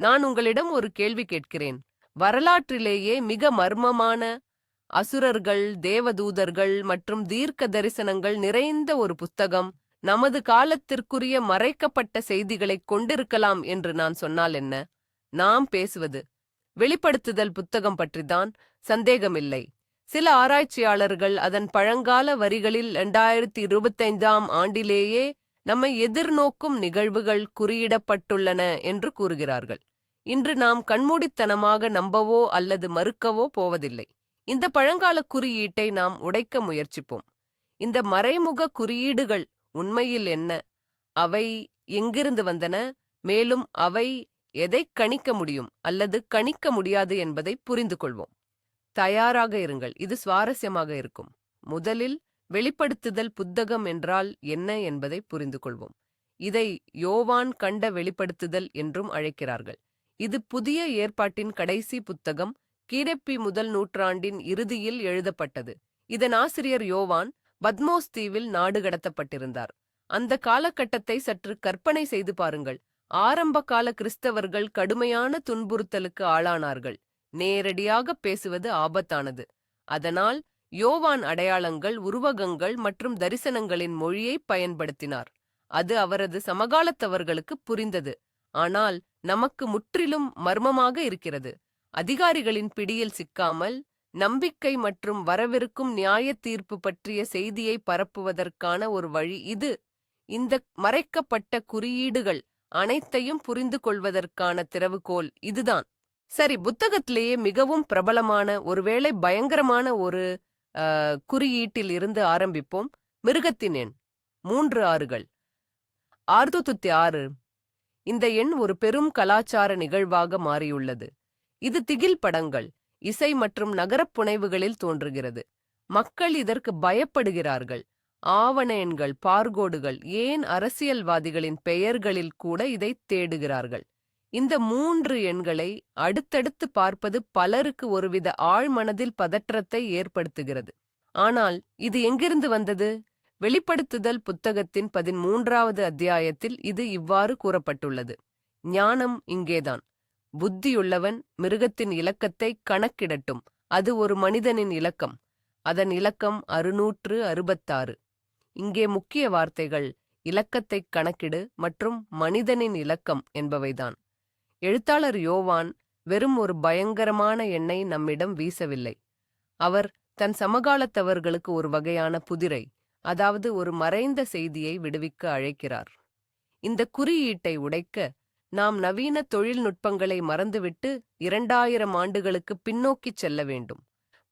நான் உங்களிடம் ஒரு கேள்வி கேட்கிறேன். வரலாற்றிலேயே மிக மர்மமான அசுரர்கள் தேவதூதர்கள் மற்றும் தீர்க்க தரிசனங்கள் நிறைந்த ஒரு புத்தகம் நமது காலத்திற்குரிய மறைக்கப்பட்ட செய்திகளைக் கொண்டிருக்கலாம் என்று நான் சொன்னால் என்ன? நாம் பேசுவது. வெளிப்படுத்துதல் புத்தகம் பற்றிதான் சந்தேகமில்லை. சில ஆராய்ச்சியாளர்கள் அதன் பழங்கால வரிகளில் இரண்டாயிரத்தி இருபத்தைந்தாம் ஆண்டிலேயே நம்மை எதிர்நோக்கும் நிகழ்வுகள் குறியிடப்பட்டுள்ளன என்று கூறுகிறார்கள். இன்று நாம் கண்மூடித்தனமாக நம்பவோ அல்லது மறுக்கவோ போவதில்லை. இந்த பழங்கால குறியீட்டை நாம் உடைக்க முயற்சிப்போம். இந்த மறைமுக குறியீடுகள் உண்மையில் என்ன? அவை எங்கிருந்து வந்தன? மேலும் அவை எதை கணிக்க முடியும் அல்லது கணிக்க முடியாது என்பதை புரிந்து கொள்வோம் தயாராக இருங்கள். இது சுவாரஸ்யமாக இருக்கும். முதலில் வெளிப்படுத்துதல் புத்தகம் என்றால் என்ன என்பதை புரிந்து கொள்வோம் இதை யோவான் கண்ட வெளிப்படுத்துதல் என்றும் அழைக்கிறார்கள். இது புதிய ஏற்பாட்டின் கடைசி புத்தகம் கிடப்பி முதல் நூற்றாண்டின் இறுதியில் எழுதப்பட்டது. இதன் ஆசிரியர் யோவான் பத்மோஸ் தீவில் நாடு கடத்தப்பட்டிருந்தார். அந்த காலகட்டத்தை சற்று கற்பனை செய்து பாருங்கள். ஆரம்பகால கிறிஸ்தவர்கள் கடுமையான துன்புறுத்தலுக்கு ஆளானார்கள். நேரடியாக பேசுவது ஆபத்தானது. அதனால் யோவான் அடையாளங்கள் உருவகங்கள் மற்றும் தரிசனங்களின் மொழியை பயன்படுத்தினார். அது அவரது சமகாலத்தவர்களுக்கு புரிந்தது. ஆனால் நமக்கு முற்றிலும் மர்மமாக இருக்கிறது. அதிகாரிகளின் பிடியில் சிக்காமல் நம்பிக்கை மற்றும் வரவிருக்கும் நியாய தீர்ப்பு பற்றிய செய்தியை பரப்புவதற்கான ஒரு வழி இது. இந்த மறைக்கப்பட்ட குறியீடுகள் அனைத்தையும் புரிந்து கொள்வதற்கான திறவுகோல் இதுதான். சரி புத்தகத்திலேயே மிகவும் பிரபலமான ஒருவேளை பயங்கரமான ஒரு குறியீட்டில் இருந்து ஆரம்பிப்போம். மிருகத்தின் எண் மூன்று ஆறுகள். ஆறுதொத்துத்தி ஆறு இந்த எண் ஒரு பெரும் கலாச்சார நிகழ்வாக மாறியுள்ளது. இது திகில் படங்கள் இசை மற்றும் நகரப் புனைவுகளில் தோன்றுகிறது. மக்கள் இதற்கு பயப்படுகிறார்கள். ஆவண எண்கள் பார்கோடுகள் ஏன் அரசியல்வாதிகளின் பெயர்களில் கூட இதை தேடுகிறார்கள். இந்த மூன்று எண்களை அடுத்தடுத்து பார்ப்பது பலருக்கு ஒருவித ஆழ்மனதில் பதற்றத்தை ஏற்படுத்துகிறது. ஆனால் இது எங்கிருந்து வந்தது? வெளிப்படுத்துதல் புத்தகத்தின் பதிமூன்றாவது அத்தியாயத்தில் இது இவ்வாறு கூறப்பட்டுள்ளது. ஞானம் இங்கேதான். புத்தியுள்ளவன் மிருகத்தின் இலக்கத்தை கணக்கிடட்டும். அது ஒரு மனிதனின் இலக்கம். அதன் இலக்கம் அறுநூற்று அறுபத்தாறு. இங்கே முக்கிய வார்த்தைகள் இலக்கத்தைக் கணக்கிடு மற்றும் மனிதனின் இலக்கம் என்பவைதான். எழுத்தாளர் யோவான் வெறும் ஒரு பயங்கரமான எண்ணை நம்மிடம் வீசவில்லை. அவர் தன் சமகாலத்தவர்களுக்கு ஒரு வகையான புதிரை அதாவது ஒரு மறைந்த செய்தியை விடுவிக்க அழைக்கிறார். இந்த குறியீட்டை உடைக்க நாம் நவீன தொழில்நுட்பங்களை மறந்துவிட்டு இரண்டாயிரம் ஆண்டுகளுக்கு பின்னோக்கிச் செல்ல வேண்டும்.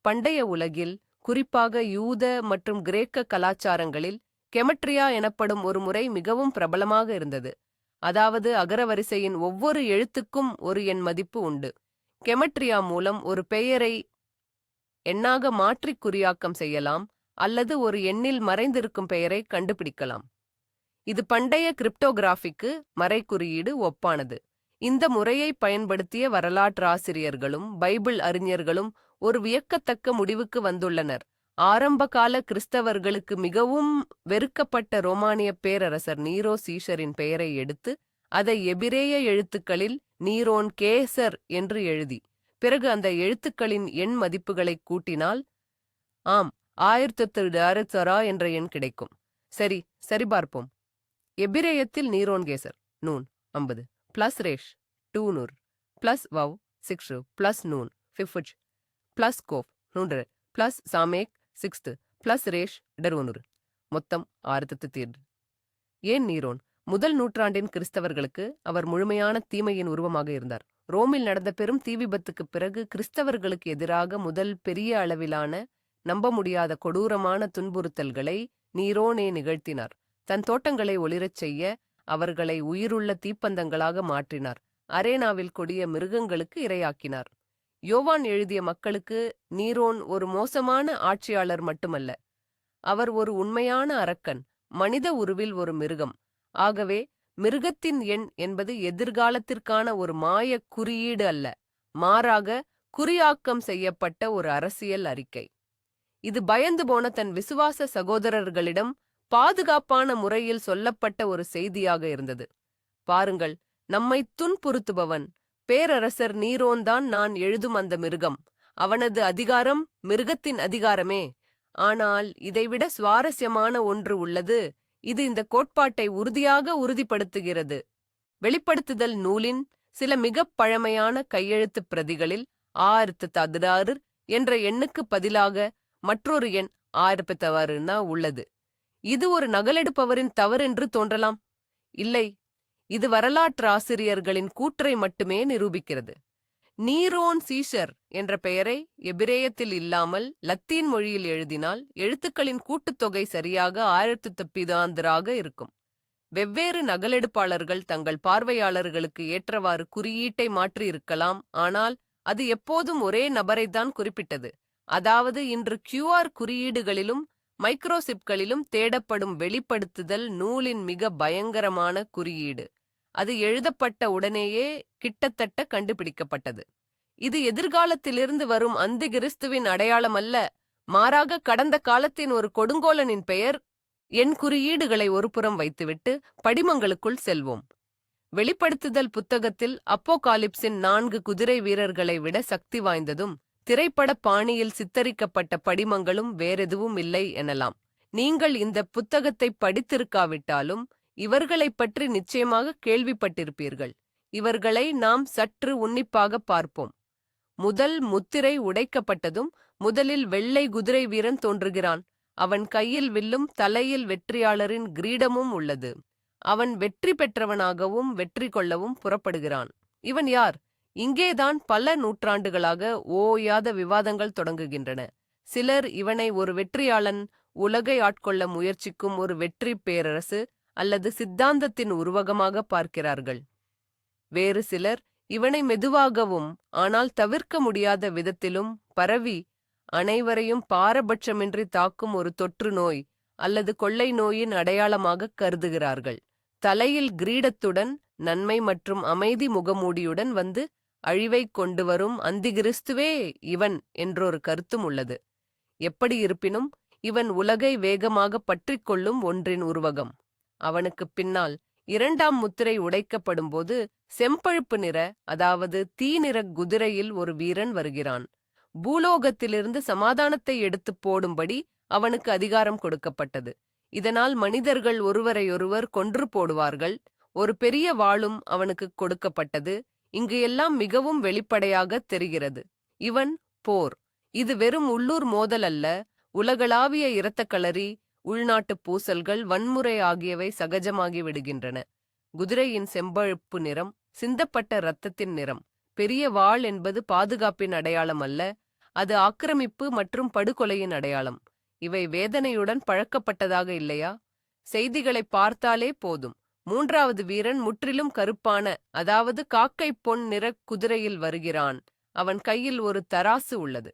பண்டைய உலகில் குறிப்பாக யூத மற்றும் கிரேக்க கலாச்சாரங்களில் கெமட்ரியா எனப்படும் ஒரு முறை மிகவும் பிரபலமாக இருந்தது. அதாவது அகரவரிசையின் ஒவ்வொரு எழுத்துக்கும் ஒரு எண் மதிப்பு உண்டு. கெமட்ரியா மூலம் ஒரு பெயரை எண்ணாக மாற்றிக் குறியாக்கம் செய்யலாம். அல்லது ஒரு எண்ணில் மறைந்திருக்கும் பெயரை கண்டுபிடிக்கலாம். இது பண்டைய கிரிப்டோகிராஃபிக்கு மறைக்குறியீடு ஒப்பானது. இந்த முறையை பயன்படுத்திய வரலாற்றாசிரியர்களும் பைபிள் அறிஞர்களும் ஒரு வியக்கத்தக்க முடிவுக்கு வந்துள்ளனர். ஆரம்பகால கிறிஸ்தவர்களுக்கு மிகவும் வெறுக்கப்பட்ட ரோமானிய பேரரசர் நீரோ சீஷரின் பெயரை எடுத்து அதை எபிரேய எழுத்துக்களில் நீரோன் கேசர் என்று எழுதி பிறகு அந்த எழுத்துக்களின் எண் மதிப்புகளை கூட்டினால் ஆம் ஆயிரத்தி ஆயிரத்தரா என்ற எண் கிடைக்கும். சரி சரிபார்ப்போம் எபிரேயத்தில் நீரோன் கேசர் நூன் ஐம்பது பிளஸ் ரேஷ் டூ நூறு. Plus vav six plus noon ஃபிஃபுஜ் plus Gauff நூன்று பிளஸ் சாமேக் சிக்ஸ்த்து பிளஸ் ரேஷ் டெரோனூறு மொத்தம் ஆயிரத்தி தீர்டு ஏன் நீரோன்? முதல் நூற்றாண்டின் கிறிஸ்தவர்களுக்கு அவர் முழுமையான தீமையின் உருவமாக இருந்தார். ரோமில் நடந்த பெரும் தீ விபத்துக்குப் பிறகு கிறிஸ்தவர்களுக்கு எதிராக முதல் பெரிய அளவிலான நம்ப முடியாத கொடூரமான துன்புறுத்தல்களை நீரோனே நிகழ்த்தினார். தன் தோட்டங்களை ஒளிரச் செய்ய அவர்களை உயிருள்ள தீப்பந்தங்களாக மாற்றினார். அரேனாவில் கொடிய மிருகங்களுக்கு இரையாக்கினார். யோவான் எழுதிய மக்களுக்கு நீரோன் ஒரு மோசமான ஆட்சியாளர் மட்டுமல்ல அவர் ஒரு உண்மையான அரக்கன் மனித உருவில் ஒரு மிருகம். ஆகவே மிருகத்தின் எண் என்பது எதிர்காலத்திற்கான ஒரு மாய குறியீடு அல்ல மாறாக குறியாக்கம் செய்யப்பட்ட ஒரு அரசியல் அறிக்கை. இது பயந்து போன தன் விசுவாச சகோதரர்களிடம் பாதுகாப்பான முறையில் சொல்லப்பட்ட ஒரு செய்தியாக இருந்தது. பாருங்கள் நம்மை துன்புறுத்துபவன் பேரரசர் நீரோன்தான் நான் எழுதும் அந்த மிருகம். அவனது அதிகாரம் மிருகத்தின் அதிகாரமே. ஆனால் இதைவிட சுவாரஸ்யமான ஒன்று உள்ளது. இது இந்த கோட்பாட்டை உறுதியாக உறுதிப்படுத்துகிறது. வெளிப்படுத்துதல் நூலின் சில மிகப் பழமையான கையெழுத்துப் பிரதிகளில் ஆயிரத்து பதினாறு என்ற எண்ணுக்கு பதிலாக மற்றொரு எண் ஆயிரப்பு தவறுனா உள்ளது. இது ஒரு நகலெடுப்பவரின் தவறென்று தோன்றலாம். இல்லை இது வரலாற்றாசிரியர்களின் கூற்றை மட்டுமே நிரூபிக்கிறது. நீரோன் சீஷர் என்ற பெயரை எபிரேயத்தில் இல்லாமல் லத்தீன் மொழியில் எழுதினால் எழுத்துக்களின் கூட்டுத்தொகை சரியாக ஆயிரத்து தப்பிதாந்தராக இருக்கும். வெவ்வேறு நகலெடுப்பாளர்கள் தங்கள் பார்வையாளர்களுக்கு ஏற்றவாறு குறியீட்டை மாற்றி இருக்கலாம் ஆனால் அது எப்போதும் ஒரே நபரைத்தான் குறிப்பிட்டது. அதாவது இன்று கியூஆர் குறியீடுகளிலும் மைக்ரோசிப்களிலும் தேடப்படும் வெளிப்படுத்துதல் நூலின் மிக பயங்கரமான குறியீடு. அது எழுதப்பட்ட உடனேயே கிட்டத்தட்ட கண்டுபிடிக்கப்பட்டது. இது எதிர்காலத்திலிருந்து வரும் அந்தி கிறிஸ்துவின் அடையாளம் அல்ல. மாறாக கடந்த காலத்தின் ஒரு கொடுங்கோலனின் பெயர் என் குறியீடுகளை ஒருபுறம் வைத்துவிட்டு படிமங்களுக்குள் செல்வோம். வெளிப்படுத்துதல் புத்தகத்தில் அப்போகாலிப்ஸின் நான்கு குதிரை வீரர்களை விட சக்தி வாய்ந்ததும் திரைப்பட பாணியில் சித்தரிக்கப்பட்ட படிமங்களும் வேறெதுவும் இல்லை எனலாம். நீங்கள் இந்த புத்தகத்தை படித்திருக்காவிட்டாலும் இவர்களைப் பற்றி நிச்சயமாக கேள்விப்பட்டிருப்பீர்கள். இவர்களை நாம் சற்று உன்னிப்பாக பார்ப்போம். முதல் முத்திரை உடைக்கப்பட்டதும் முதலில் வெள்ளை குதிரை வீரன் தோன்றுகிறான். அவன் கையில் வில்லும் தலையில் வெற்றியாளரின் கிரீடமும் உள்ளது. அவன் வெற்றி பெற்றவனாகவும் வெற்றி கொள்ளவும் புறப்படுகிறான். இவன் யார்? இங்கேதான் பல நூற்றாண்டுகளாக ஓயாத விவாதங்கள் தொடங்குகின்றன. சிலர் இவனை ஒரு வெற்றியாளன் உலகை ஆட்கொள்ள முயற்சிக்கும் ஒரு வெற்றி பேரரசு அல்லது சித்தாந்தத்தின் உருவகமாக பார்க்கிறார்கள். வேறு சிலர் இவனை மெதுவாகவும் ஆனால் தவிர்க்க முடியாத விதத்திலும் பரவி அனைவரையும் பாரபட்சமின்றி தாக்கும் ஒரு தொற்று நோய் அல்லது கொள்ளை நோயின் அடையாளமாக கருதுகிறார்கள். தலையில் கிரீடத்துடன் நன்மை மற்றும் அமைதி முகமூடியுடன் வந்து அழிவைக் கொண்டு வரும் அந்திகிறிஸ்துவே இவன் என்றொரு கருத்தும் உள்ளது. எப்படி இருப்பினும் இவன் உலகை வேகமாக பற்றிக்கொள்ளும் ஒன்றின் உருவகம். அவனுக்குப் பின்னால் இரண்டாம் முத்திரை உடைக்கப்படும்போது செம்பழுப்பு நிற அதாவது தீ நிற குதிரையில் ஒரு வீரன் வருகிறான். பூலோகத்திலிருந்து சமாதானத்தை எடுத்துப் போடும்படி அவனுக்கு அதிகாரம் கொடுக்கப்பட்டது. இதனால் மனிதர்கள் ஒருவரையொருவர் கொன்று போடுவார்கள். ஒரு பெரிய வாளும் அவனுக்கு கொடுக்கப்பட்டது. இங்கு எல்லாம் மிகவும் வெளிப்படையாக தெரிகிறது. இவன் போர். இது வெறும் உள்ளூர் மோதல் அல்ல. உலகளாவிய இரத்தக்களறி உள்நாட்டுப் பூசல்கள் வன்முறை ஆகியவை சகஜமாகி விடுகின்றன. குதிரையின் செம்பழுப்பு நிறம் சிந்தப்பட்ட இரத்தத்தின் நிறம். பெரிய வாள் என்பது பாதுகாப்பின் அடையாளம் அல்ல. அது ஆக்கிரமிப்பு மற்றும் படுகொலையின் அடையாளம். இவை வேதனையுடன் பழக்கப்பட்டதாக இல்லையா? செய்திகளை பார்த்தாலே போதும். மூன்றாவது வீரன் முற்றிலும் கருப்பான அதாவது காக்கை பொன் நிற குதிரையில் வருகிறான். அவன் கையில் ஒரு தராசு உள்ளது.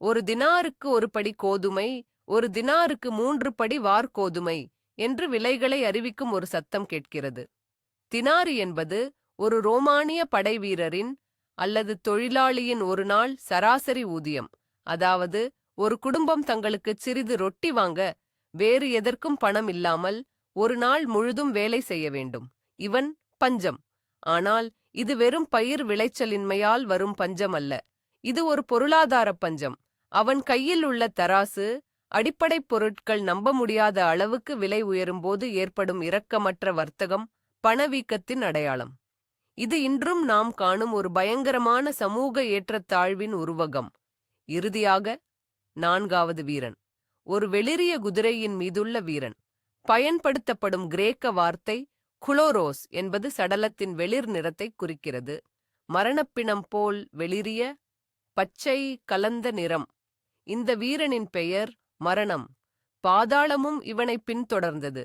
ஒரு தினாருக்கு ஒரு படி கோதுமை ஒரு தினாருக்கு மூன்று படி வார்கோதுமை என்று விலைகளை அறிவிக்கும் ஒரு சத்தம் கேட்கிறது. தினாரி என்பது ஒரு ரோமானிய படை வீரரின் அல்லது தொழிலாளியின் ஒரு நாள் சராசரி ஊதியம். அதாவது ஒரு குடும்பம் தங்களுக்கு சிறிது ரொட்டி வாங்க வேறு எதற்கும் பணம் இல்லாமல் ஒரு நாள் முழுதும் வேலை செய்ய வேண்டும். இவன் பஞ்சம். ஆனால் இது வெறும் பயிர் விளைச்சலின்மையால் வரும் பஞ்சம் அல்ல. இது ஒரு பொருளாதார பஞ்சம். அவன் கையில் உள்ள தராசு அடிப்படைப் பொருட்கள் நம்ப முடியாத அளவுக்கு விலை உயரும்போது ஏற்படும் இரக்கமற்ற வர்த்தகம் பணவீக்கத்தின் அடையாளம். இது இன்றும் நாம் காணும் ஒரு பயங்கரமான சமூக ஏற்றத்தாழ்வின் உருவகம். இறுதியாக நான்காவது வீரன். ஒரு வெளிரிய குதிரையின் மீதுள்ள வீரன். பயன்படுத்தப்படும் கிரேக்க வார்த்தை குளோரோஸ் என்பது சடலத்தின் வெளிர் நிறத்தை குறிக்கிறது. மரணப்பிணம் போல் வெளிரிய பச்சை கலந்த நிறம். இந்த வீரனின் பெயர் மரணம். பாதாளமும் இவனை பின்தொடர்ந்தது.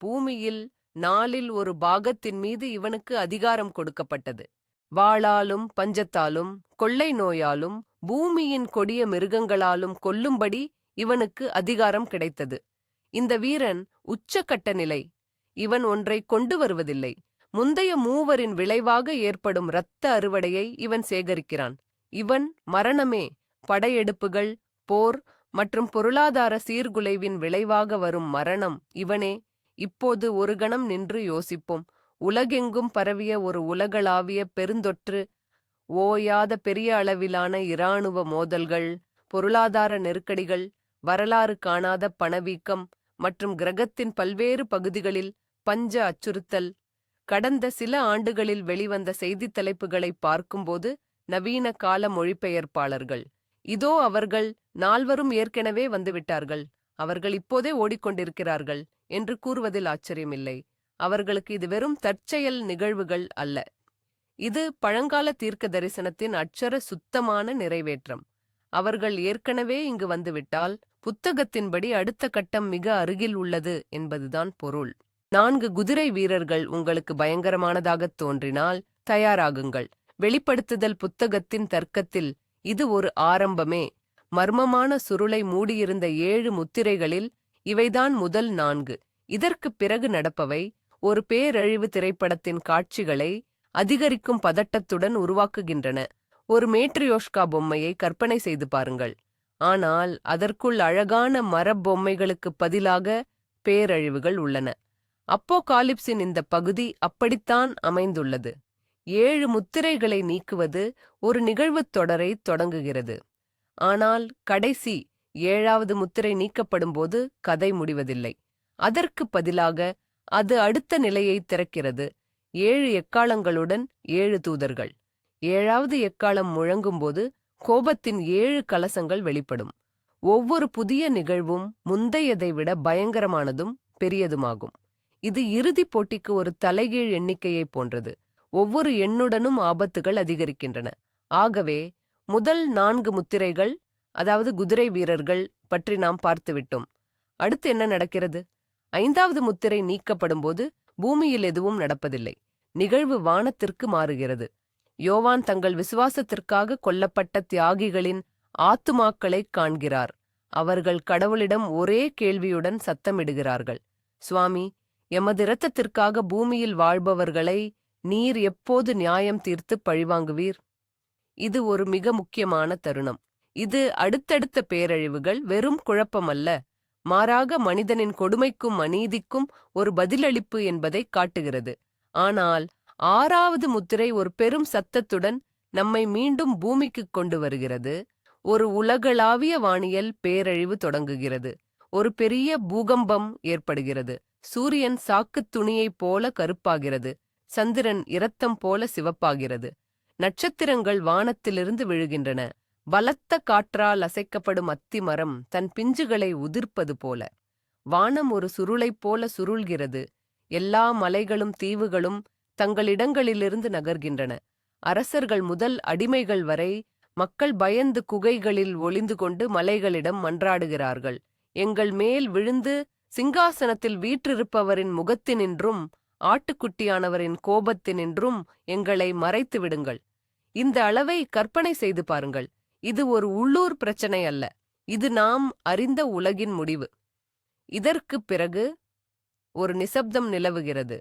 பூமியில் நாளில் ஒரு பாகத்தின் மீது இவனுக்கு அதிகாரம் கொடுக்கப்பட்டது. வாளாலும் பஞ்சத்தாலும் கொள்ளை நோயாலும் பூமியின் கொடிய மிருகங்களாலும் கொல்லும்படி இவனுக்கு அதிகாரம் கிடைத்தது. இந்த வீரன் உச்சக்கட்ட நிலை. இவன் ஒன்றை கொண்டு வருவதில்லை. முந்தைய மூவரின் விளைவாக ஏற்படும் இரத்த அறுவடையை இவன் சேகரிக்கிறான். இவன் மரணமே படையெடுப்புகள் போர் மற்றும் பொருளாதார சீர்குலைவின் விளைவாக வரும் மரணம். இவனே இப்போது ஒரு கணம் நின்று யோசிப்போம். உலகெங்கும் பரவிய ஒரு உலகளாவிய பெருந்தொற்று ஓயாத பெரிய அளவிலான இராணுவ மோதல்கள் பொருளாதார நெருக்கடிகள் வரலாறு காணாத பணவீக்கம் மற்றும் கிரகத்தின் பல்வேறு பகுதிகளில் பஞ்ச அச்சுறுத்தல். கடந்த சில ஆண்டுகளில் வெளிவந்த செய்தித் தலைப்புகளை பார்க்கும்போது நவீன கால மொழிபெயர்ப்பாளர்கள். இதோ அவர்கள் நால்வரும் ஏற்கனவே வந்துவிட்டார்கள். அவர்கள் இப்போதே ஓடிக்கொண்டிருக்கிறார்கள் என்று கூறுவதில் ஆச்சரியமில்லை. அவர்களுக்கு இது வெறும் தற்செயல் நிகழ்வுகள் அல்ல. இது பழங்கால தீர்க்க தரிசனத்தின் அட்சர சுத்தமான நிறைவேற்றம். அவர்கள் ஏற்கனவே இங்கு வந்துவிட்டால் புத்தகத்தின்படி அடுத்த கட்டம் மிக அருகில் உள்ளது என்பதுதான் பொருள். நான்கு குதிரை வீரர்கள் உங்களுக்கு பயங்கரமானதாகத் தோன்றினால் தயாராகுங்கள். வெளிப்படுத்துதல் புத்தகத்தின் தர்க்கத்தில் இது ஒரு ஆரம்பமே. மர்மமான சுருளை மூடியிருந்த ஏழு முத்திரைகளில் இவைதான் முதல் நான்கு. இதற்குப் பிறகு நடப்பவை ஒரு பேரழிவு திரைப்படத்தின் காட்சிகளை அதிகரிக்கும் பதட்டத்துடன் உருவாக்குகின்றன. ஒரு மேட்ரியோஷ்கா பொம்மையை கற்பனை செய்து பாருங்கள். ஆனால் அதற்குள் அழகான மரப் பொம்மைகளுக்குப் பதிலாக பேரழிவுகள் உள்ளன. அப்போகாலிப்ஸின் இந்த பகுதி அப்படித்தான் அமைந்துள்ளது. ஏழு முத்திரைகளை நீக்குவது ஒரு நிகழ்வுத் தொடரை தொடங்குகிறது. ஆனால் கடைசி ஏழாவது முத்திரை நீக்கப்படும்போது கதை முடிவதில்லை. அதற்கு பதிலாக அது அடுத்த நிலையை திறக்கிறது. ஏழு எக்காளங்களுடன் ஏழு தூதர்கள். ஏழாவது எக்காளம் முழங்கும்போது கோபத்தின் ஏழு கலசங்கள் வெளிப்படும். ஒவ்வொரு புதிய நிகழ்வும் முந்தையதை விட பயங்கரமானதும் பெரியதுமாகும். இது இறுதிப் போட்டிக்கு ஒரு தலைகீழ் எண்ணிக்கையைப் போன்றது. ஒவ்வொரு எண்ணுடனும் ஆபத்துகள் அதிகரிக்கின்றன. ஆகவே முதல் நான்கு முத்திரைகள் அதாவது குதிரை வீரர்கள் பற்றி நாம் பார்த்துவிட்டோம். அடுத்து என்ன நடக்கிறது? ஐந்தாவது முத்திரை நீக்கப்படும்போது பூமியில் எதுவும் நடப்பதில்லை. நிகழ்வு வானத்திற்கு மாறுகிறது. யோவான் தங்கள் விசுவாசத்திற்காக கொல்லப்பட்ட தியாகிகளின் ஆத்துமாக்களைக் காண்கிறார். அவர்கள் கடவுளிடம் ஒரே கேள்வியுடன் சத்தமிடுகிறார்கள். சுவாமி எமது இரத்தத்திற்காக பூமியில் வாழ்பவர்களை நீர் எப்போது நியாயம் தீர்த்து பழிவாங்குவீர்? இது ஒரு மிக முக்கியமான தருணம். இது அடுத்தடுத்த பேரழிவுகள் வெறும் குழப்பமல்ல மாறாக மனிதனின் கொடுமைக்கும் அநீதிக்கும் ஒரு பதிலளிப்பு என்பதை காட்டுகிறது. ஆனால் ஆறாவது முத்திரை ஒரு பெரும் சத்தத்துடன் நம்மை மீண்டும் பூமிக்கு கொண்டு வருகிறது. ஒரு உலகளாவிய வானியல் பேரழிவு தொடங்குகிறது. ஒரு பெரிய பூகம்பம் ஏற்படுகிறது. சூரியன் சாக்குத் துணியைப் போல கருப்பாகிறது. சந்திரன் இரத்தம் போல சிவப்பாகிறது. நட்சத்திரங்கள் வானத்திலிருந்து விழுகின்றன. பலத்த காற்றால் அசைக்கப்படும் அத்தி மரம் தன் பிஞ்சுகளை உதிர்ப்பது போல. வானம் ஒரு சுருளைப் போல சுருள்கிறது. எல்லா மலைகளும் தீவுகளும் தங்களிடங்களிலிருந்து நகர்கின்றன. அரசர்கள் முதல் அடிமைகள் வரை மக்கள் பயந்து குகைகளில் ஒளிந்து கொண்டு மலைகளிடம் மன்றாடுகிறார்கள். எங்கள் மேல் விழுந்து சிங்காசனத்தில் வீற்றிருப்பவரின் முகத்தினின்றும் ஆட்டுக்குட்டியானவரின் கோபத்தினின்றும் எங்களை மறைத்து விடுங்கள். இந்த அளவை கற்பனை செய்து பாருங்கள். இது ஒரு உள்ளூர் பிரச்சனை அல்ல. இது நாம் அறிந்த உலகின் முடிவு. இதற்குப் பிறகு ஒரு நிசப்தம் நிலவுகிறது.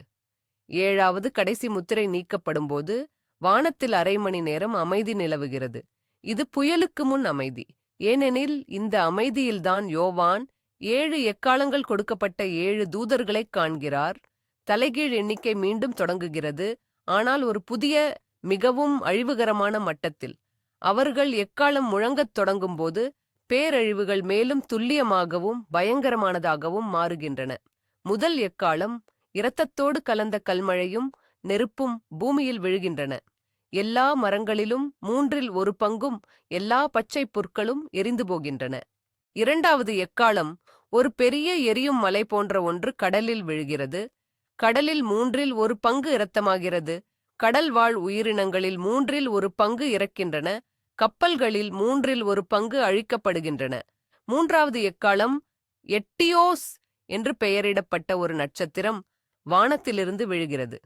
ஏழாவது கடைசி முத்திரை நீக்கப்படும்போது வானத்தில் அரை மணி நேரம் அமைதி நிலவுகிறது. இது புயலுக்கு முன் அமைதி. ஏனெனில் இந்த அமைதியில்தான் யோவான் ஏழு எக்காலங்கள் கொடுக்கப்பட்ட ஏழு தூதர்களைக் காண்கிறார். தலைகீழ் எண்ணிக்கை மீண்டும் தொடங்குகிறது. ஆனால் ஒரு புதிய மிகவும் அழிவுகரமான மட்டத்தில். அவர்கள் எக்காலம் முழங்கத் தொடங்கும்போது பேரழிவுகள் மேலும் துல்லியமாகவும் பயங்கரமானதாகவும் மாறுகின்றன. முதல் எக்காலம் இரத்தத்தோடு கலந்த கல்மழையும் நெருப்பும் பூமியில் விழுகின்றன. எல்லா மரங்களிலும் மூன்றில் ஒரு பங்கும் எல்லா பச்சைப் புற்களும் எரிந்து போகின்றன. இரண்டாவது எக்காலம் ஒரு பெரிய எரியும் மலை போன்ற ஒன்று கடலில் விழுகிறது. கடலில் மூன்றில் ஒரு பங்கு இரத்தமாகிறது. கடல் வாழ் உயிரினங்களில் மூன்றில் ஒரு பங்கு இறக்கின்றன. கப்பல்களில் மூன்றில் ஒரு பங்கு அழிக்கப்படுகின்றன. மூன்றாவது எக்காலம் எட்டியோஸ் என்று பெயரிடப்பட்ட ஒரு நட்சத்திரம். வானத்திலிருந்து விழுகிறது.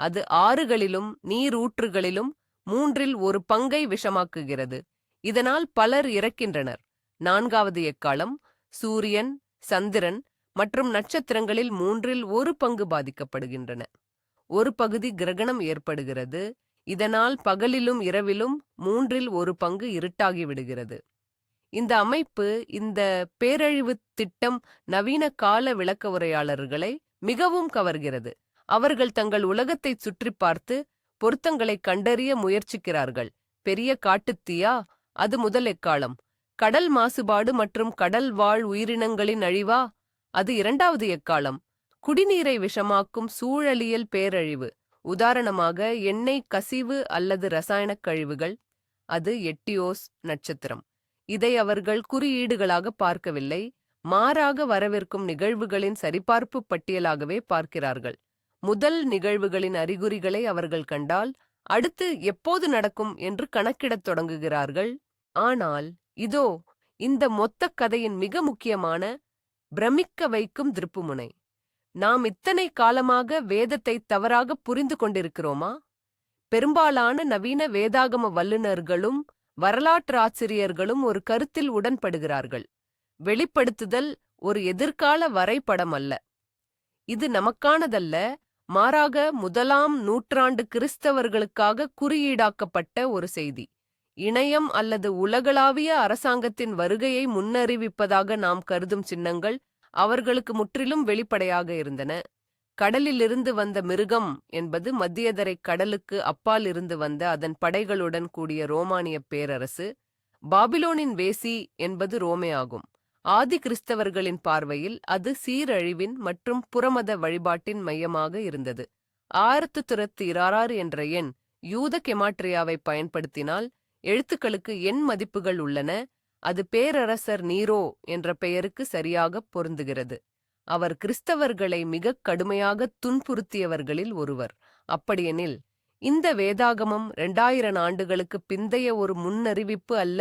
அது ஆறுகளிலும் நீரூற்றுகளிலும் மூன்றில் ஒரு பங்கை விஷமாக்குகிறது. இதனால் பலர் இறக்கின்றனர். நான்காவது எக்காலம் சூரியன் சந்திரன் மற்றும் நட்சத்திரங்களில் மூன்றில் ஒரு பங்கு பாதிக்கப்படுகின்றன. ஒரு பகுதி கிரகணம் ஏற்படுகிறது. இதனால் பகலிலும் இரவிலும் மூன்றில் ஒரு பங்கு இருட்டாகி விடுகிறது. இந்த அமைப்பு இந்த பேரழிவு திட்டம் நவீன கால விளக்க உரையாளர்களை மிகவும் கவர்கிறது. அவர்கள் தங்கள் உலகத்தை சுற்றி பார்த்து பொருத்தங்களை கண்டறிய முயற்சிக்கிறார்கள். பெரிய காட்டுத்தீயா? அது முதல் எக்காலம். கடல் மாசுபாடு மற்றும் கடல் வாழ் உயிரினங்களின் அழிவா? அது இரண்டாவது எக்காலம். குடிநீரை விஷமாக்கும் சூழலியல் பேரழிவு. உதாரணமாக எண்ணெய் கசிவு அல்லது ரசாயனக் கழிவுகள். அது எட்டியோஸ் நட்சத்திரம். இதை அவர்கள் குறியீடுகளாக பார்க்கவில்லை. மாறாக வரவிருக்கும் நிகழ்வுகளின் சரிபார்ப்பு பட்டியலாகவே பார்க்கிறார்கள். முதல் நிகழ்வுகளின் அறிகுறிகளை அவர்கள் கண்டால் அடுத்து எப்போது நடக்கும் என்று கணக்கிடத் தொடங்குகிறார்கள். ஆனால் இதோ இந்த மொத்த கதையின் மிக முக்கியமான பிரமிக்க வைக்கும் திருப்புமுனை. நாம் இத்தனை காலமாக வேதத்தை தவறாக புரிந்து கொண்டிருக்கிறோமா? பெரும்பாலான நவீன வேதாகம வல்லுநர்களும் வரலாற்றாசிரியர்களும் ஒரு கருத்தில் உடன்படுகிறார்கள். வெளிப்படுத்துதல் ஒரு எதிர்கால வரைபடம் அல்ல இது நமக்கானதல்ல. மாறாக முதலாம் நூற்றாண்டு கிறிஸ்தவர்களுக்காக குறியீடாக்கப்பட்ட ஒரு செய்தி. இணையம் அல்லது உலகளாவிய அரசாங்கத்தின் வருகையை முன்னறிவிப்பதாக நாம் கருதும் சின்னங்கள் அவர்களுக்கு முற்றிலும் வெளிப்படையாக இருந்தன. கடலிலிருந்து வந்த மிருகம் என்பது மத்தியதரை கடலுக்கு அப்பால் இருந்து வந்த அதன் படைகளுடன் கூடிய ரோமானிய பேரரசு. பாபிலோனின் வேசி என்பது ரோமே ஆகும். ஆதி கிறிஸ்தவர்களின் பார்வையில் அது சீரழிவின் மற்றும் புறமத வழிபாட்டின் மையமாக இருந்தது. ஆயிரத்து தொள்ளாயிரத்தி இராறு என்ற எண் யூத கெமாட்ரியாவை பயன்படுத்தினால் எழுத்துக்களுக்கு எண் மதிப்புகள் உள்ளன. அது பேரரசர் நீரோ என்ற பெயருக்கு சரியாக பொருந்துகிறது. அவர் கிறிஸ்தவர்களை மிகக் கடுமையாக துன்புறுத்தியவர்களில் ஒருவர். அப்படியெனில் இந்த வேதாகமம் இரண்டாயிரம் ஆண்டுகளுக்கு பிந்தைய ஒரு முன்னறிவிப்பு அல்ல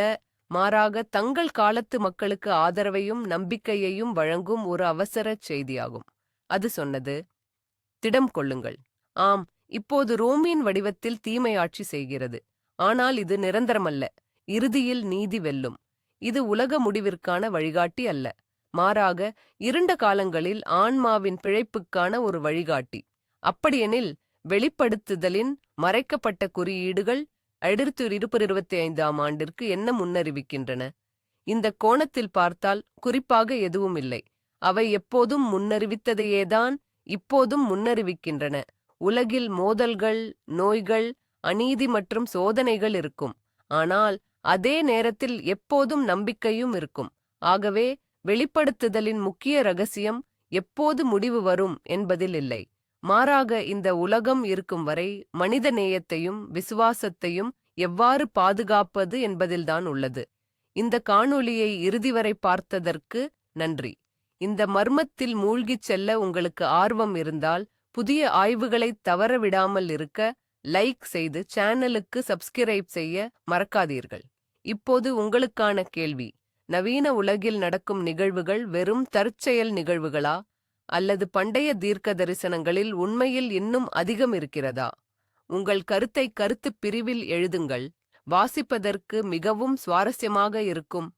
மாறாக தங்கள் காலத்து மக்களுக்கு ஆதரவையும் நம்பிக்கையையும் வழங்கும் ஒரு அவசரச் செய்தியாகும். அது சொன்னது திடம் கொள்ளுங்கள். ஆம் இப்போது ரோமியின் வடிவத்தில் தீமையாட்சி செய்கிறது. ஆனால் இது நிரந்தரமல்ல. இறுதியில் நீதி வெல்லும். இது உலக முடிவிற்கான வழிகாட்டி அல்ல. மாறாக இருண்ட காலங்களில் ஆன்மாவின் பிழைப்புக்கான ஒரு வழிகாட்டி. அப்படியெனில் வெளிப்படுத்துதலின் மறைக்கப்பட்ட குறியீடுகள் அடுத்து இருபது இருபத்தி ஐந்தாம் ஆண்டிற்கு என்ன முன்னறிவிக்கின்றன? இந்த கோணத்தில் பார்த்தால் குறிப்பாக எதுவும் இல்லை. அவை எப்போதும் முன்னறிவித்ததையேதான் இப்போதும் முன்னறிவிக்கின்றன. உலகில் மோதல்கள் நோய்கள் அநீதி மற்றும் சோதனைகள் இருக்கும். ஆனால் அதே நேரத்தில் எப்போதும் நம்பிக்கையும் இருக்கும். ஆகவே வெளிப்படுத்துதலின் முக்கிய ரகசியம் எப்போது முடிவு வரும் என்பதில் இல்லை. மாறாக இந்த உலகம் இருக்கும் வரை மனித நேயத்தையும் விசுவாசத்தையும் எவ்வாறு பாதுகாப்பது என்பதில்தான் உள்ளது. இந்த காணொளியை இறுதி வரை பார்த்ததற்கு நன்றி. இந்த மர்மத்தில் மூழ்கிச் செல்ல உங்களுக்கு ஆர்வம் இருந்தால் புதிய ஆய்வுகளைத் தவறவிடாமல் இருக்க லைக் செய்து சேனலுக்கு சப்ஸ்கிரைப் செய்ய மறக்காதீர்கள். இப்போது உங்களுக்கான கேள்வி. நவீன உலகில் நடக்கும் நிகழ்வுகள் வெறும் தற்செயல் நிகழ்வுகளா? அல்லது பண்டைய தீர்க்க தரிசனங்களில் உண்மையில் இன்னும் அதிகம் இருக்கிறதா? உங்கள் கருத்தை கருத்துப் பிரிவில் எழுதுங்கள். வாசிப்பதற்கு மிகவும் சுவாரஸ்யமாக இருக்கும்.